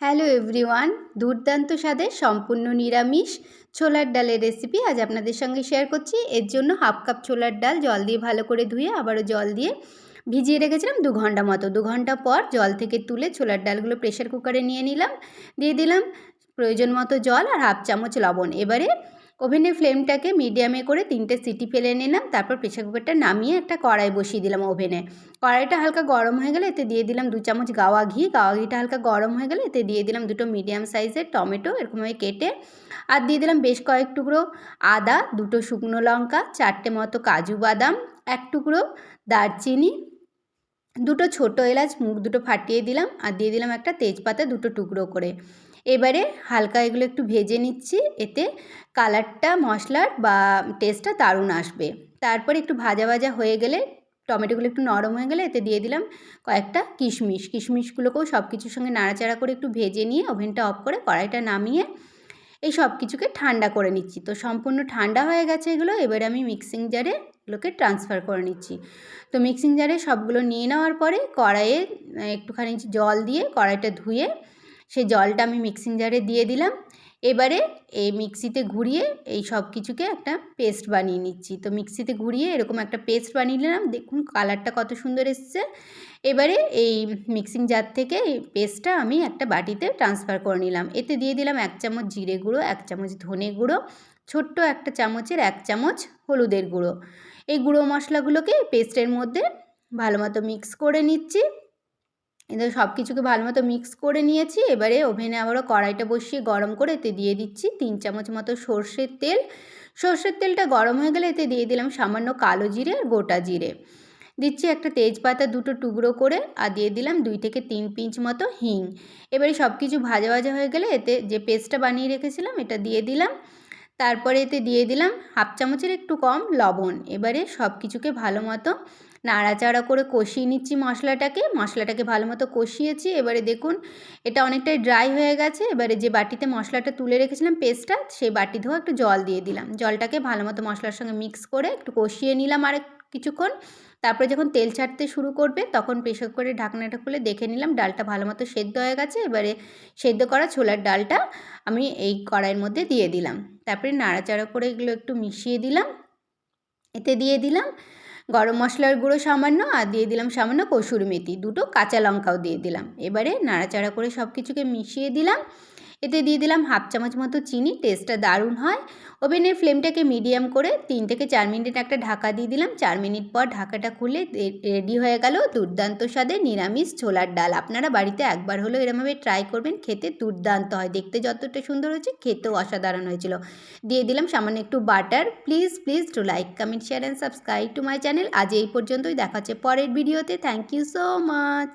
Hello everyone দুর্দান্ত স্বাদের সম্পূর্ণ নিরামিষ ছোলার ডালের রেসিপি আজ আপনাদের সঙ্গে শেয়ার করছি। এর জন্য হাফ কাপ ছোলার ডাল জল দিয়ে ভালো করে ধুয়ে আবারও জল দিয়ে ভিজিয়ে রেখেছিলাম দু ঘণ্টা মতো। দু ঘণ্টা পর জল থেকে তুলে ছোলার ডালগুলো প্রেশার কুকারে নিয়ে নিলাম। দিয়ে দিলাম প্রয়োজন মতো জল আর হাফ চামচ লবণ। এবারে ওভেনের ফ্লেমটাকে মিডিয়ামে করে তিনটে সিটি ফেলে নিলাম, তারপর প্রেশার কুকারটা নামিয়ে একটা কড়াই বসিয়ে দিলাম ওভেনে। কড়াইটা হালকা গরম হয়ে গেলে এতে দিয়ে দিলাম দু চামচ গাওয়া ঘি। গাওয়া ঘিটা হালকা গরম হয়ে গেলে এতে দিয়ে দিলাম দুটো মিডিয়াম সাইজের টমেটো এরকমভাবে কেটে, আর দিয়ে দিলাম বেশ কয়েক টুকরো আদা, দুটো শুকনো লঙ্কা, চারটে মতো কাজু বাদাম, এক টুকরো দারচিনি, দুটো ছোটো এলাচ, মুখ দুটো ফাটিয়ে দিলাম, আর দিয়ে দিলাম একটা তেজপাতা দুটো টুকরো করে। এবারে হালকা এগুলো একটু ভেজে নিচ্ছি, এতে কালারটা, মশলার বা টেস্টটা দারুণ আসবে। তারপরে একটু ভাজা ভাজা হয়ে গেলে, টমেটোগুলো একটু নরম হয়ে গেলে, এতে দিয়ে দিলাম কয়েকটা কিশমিশ। কিশমিশগুলোকেও সব কিছুর সঙ্গে নাড়াচাড়া করে একটু ভেজে নিয়ে ওভেনটা অফ করে কড়াইটা নামিয়ে এই সব কিছুকে ঠান্ডা করে নিচ্ছি। তো সম্পূর্ণ ঠান্ডা হয়ে গেছে এগুলো, এবারে আমি মিক্সিং জারে এগুলোকে ট্রান্সফার করে নিচ্ছি। তো মিক্সিং জারে সবগুলো নিয়ে নেওয়ার পরে কড়াইয়ে একটুখানি জল দিয়ে কড়াইটা ধুয়ে সেই জলটা আমি মিক্সিং জারে দিয়ে দিলাম। এবারে এই মিক্সিতে ঘুরিয়ে এই সব কিছুকে একটা পেস্ট বানিয়ে নিচ্ছি। তো মিক্সিতে ঘুরিয়ে এরকম একটা পেস্ট বানিয়ে নিলাম। দেখুন কালারটা কত সুন্দর এসছে। এবারে এই মিক্সিং জার থেকে এই পেস্টটা আমি একটা বাটিতে ট্রান্সফার করে নিলাম। এতে দিয়ে দিলাম এক চামচ জিরে গুঁড়ো, এক চামচ ধনে গুঁড়ো, ছোট্ট একটা চামচের এক চামচ হলুদের গুঁড়ো। এই গুঁড়ো মশলাগুলোকে পেস্টের মধ্যে ভালো মতো মিক্স করে নিচ্ছি। এদের সব কিছুকে ভালো মতো মিক্স করে নিয়েছি। এবারে ওভেনে আবারও কড়াইটা বসিয়ে গরম করে এতে দিয়ে দিচ্ছি তিন চামচ মতো সর্ষের তেল। সর্ষের তেলটা গরম হয়ে গেলে এতে দিয়ে দিলাম সামান্য কালো জিরে আর গোটা জিরে। দিচ্ছি একটা তেজপাতা দুটো টুকরো করে আর দিয়ে দিলাম দুই থেকে তিন পিঞ্চ মতো হিং। এবারে সব কিছু ভাজা ভাজা হয়ে গেলে এতে যে পেস্টটা বানিয়ে রেখেছিলাম এটা দিয়ে দিলাম। তারপরে এতে দিয়ে দিলাম হাফ চামচের একটু কম লবণ। এবারে সব কিছুকে ভালো মতো নাড়াচাড়া করে কষিয়ে নিচ্ছি মশলাটাকে। মশলাটাকে ভালো মতো কষিয়েছি। এবারে দেখুন, এটা অনেকটাই ড্রাই হয়ে গেছে। এবারে যে বাটিতে মশলাটা তুলে রেখেছিলাম পেস্টটা সেই বাটি ধোয়া একটু জল দিয়ে দিলাম। জলটাকে ভালো মতো মশলার সঙ্গে মিক্স করে একটু কষিয়ে নিলাম আর কিছুক্ষণ। তারপরে যখন তেল ছাড়তে শুরু করবে, তখন প্রেশার করে ঢাকনাটা খুলে দেখে নিলাম, ডালটা ভালো মতো সেদ্ধ হয়ে গেছে। এবারে সেদ্ধ করা ছোলার ডালটা আমি এই কড়াইয়ের মধ্যে দিয়ে দিলাম। তারপরে নাড়াচাড়া করে এগুলো একটু মিশিয়ে দিলাম। এতে দিয়ে দিলাম গরম মশলার গুঁড়ো সামান্য আর দিয়ে দিলাম সামান্য কসুর মেথি। দুটো কাঁচা লঙ্কাও দিয়ে দিলাম। এবারে নাড়াচাড়া করে সব কিছুকে মিশিয়ে দিলাম। এতে দিয়ে দিলাম হাফ চামচ মতো চিনি, টেস্টটা দারুণ হয়। ওভেনের ফ্লেমটাকে মিডিয়াম করে তিন থেকে চার মিনিট একটা ঢাকা দিয়ে দিলাম। চার মিনিট পর ঢাকাটা খুলে রেডি হয়ে গেল দুর্দান্ত স্বাদে নিরামিষ ছোলার ডাল। আপনারা বাড়িতে একবার হলেও এরমভাবে ট্রাই করবেন, খেতে দুর্দান্ত হয়। দেখতে যতটা সুন্দর হয়েছে, খেতেও অসাধারণ হয়েছিল। দিয়ে দিলাম সামান্য একটু butter. Please please to like, comment, share and subscribe to my channel. আজ এই পর্যন্তই। দেখা হচ্ছে পরের ভিডিওতে। Thank you so much.